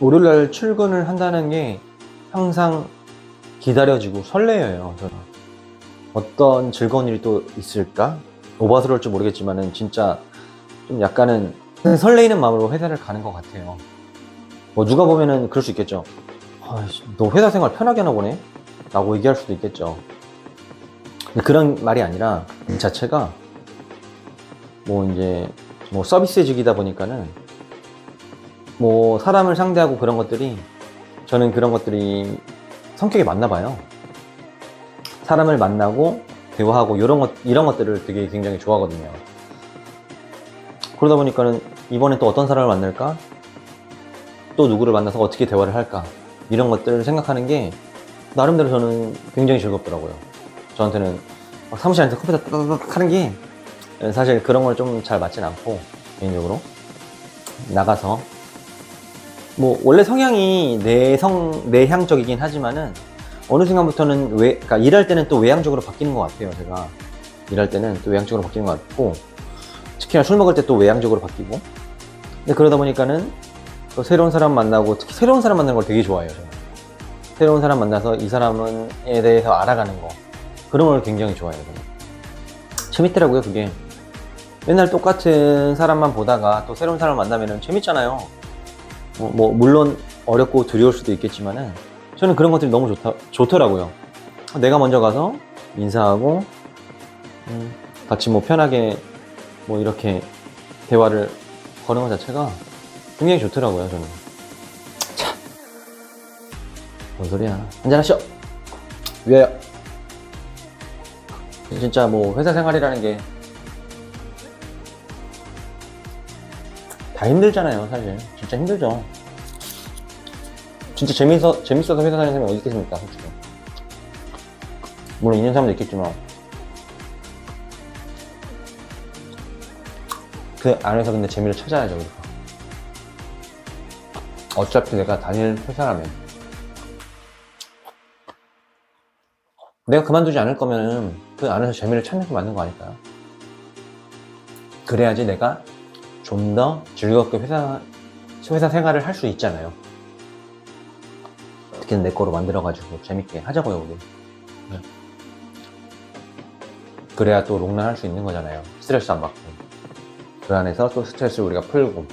월요일날 출근을 한다는 게 항상 기다려지고 설레어요. 저는. 어떤 즐거운 일이 또 있을까? 오바스러울지 모르겠지만은 진짜 좀 약간은 설레이는 마음으로 회사를 가는 것 같아요. 뭐 누가 보면은 그럴 수 있겠죠. 너 회사 생활 편하게 하나 보네? 라고 얘기할 수도 있겠죠. 그런 말이 아니라 이 자체가 뭐 이제 뭐 서비스직이다 보니까는 뭐 사람을 상대하고 그런 것들이 저는 그런 것들이 성격에 맞나 봐요. 사람을 만나고 대화하고 이런 것 이런 것들을 되게 굉장히 좋아하거든요. 그러다 보니까는 이번에 또 어떤 사람을 만날까? 또 누구를 만나서 어떻게 대화를 할까? 이런 것들을 생각하는 게 나름대로 저는 굉장히 즐겁더라고요. 저한테는 막 사무실 안에서 컴퓨터 따다닥 하는 게 사실 그런 걸 좀 잘 맞진 않고 개인적으로 나가서 뭐 원래 성향이 내성 내향적이긴 하지만은 어느 순간부터는 외 그러니까 일할 때는 또 외향적으로 바뀌는 것 같아요 제가. 일할 때는 또 외향적으로 바뀌는 것 같고 특히나 술 먹을 때 또 외향적으로 바뀌고. 근데 그러다 보니까는 또 새로운 사람 만나고 특히 새로운 사람 만나는 걸 되게 좋아해요 저는. 새로운 사람 만나서 이 사람에 대해서 알아가는 거. 그런 걸 굉장히 좋아해요 저는. 재밌더라고요 그게. 맨날 똑같은 사람만 보다가 또 새로운 사람 만나면은 재밌잖아요 뭐, 뭐 물론 어렵고 두려울 수도 있겠지만은 저는 그런 것들이 너무 좋다, 좋더라고요. 내가 먼저 가서 인사하고 음, 같이 뭐 편하게 뭐 이렇게 대화를 거는 것 자체가 굉장히 좋더라고요. 저는. 자, 뭔 소리야? 한잔 하시오. 위하여. 진짜 뭐 회사 생활이라는 게 다 힘들잖아요, 사실. 진짜 힘들죠. 진짜 재밌어, 재밌어서 회사 다니는 사람이 어디 있겠습니까, 솔직히. 물론 있는 사람도 있겠지만. 그 안에서 근데 재미를 찾아야죠, 우리가. 어차피 내가 다닐 회사라면. 내가 그만두지 않을 거면은 그 안에서 재미를 찾는 게 맞는 거 아닐까요? 그래야지 내가 좀 더 즐겁게 회사, 회사 생활을 할 수 있잖아요. 어떻게든 내 거로 만들어가지고 재밌게 하자고요, 우리. 네. 그래야 또 롱런 할 수 있는 거잖아요. 스트레스 안 받고. 그 안에서 또 스트레스를 우리가 풀고.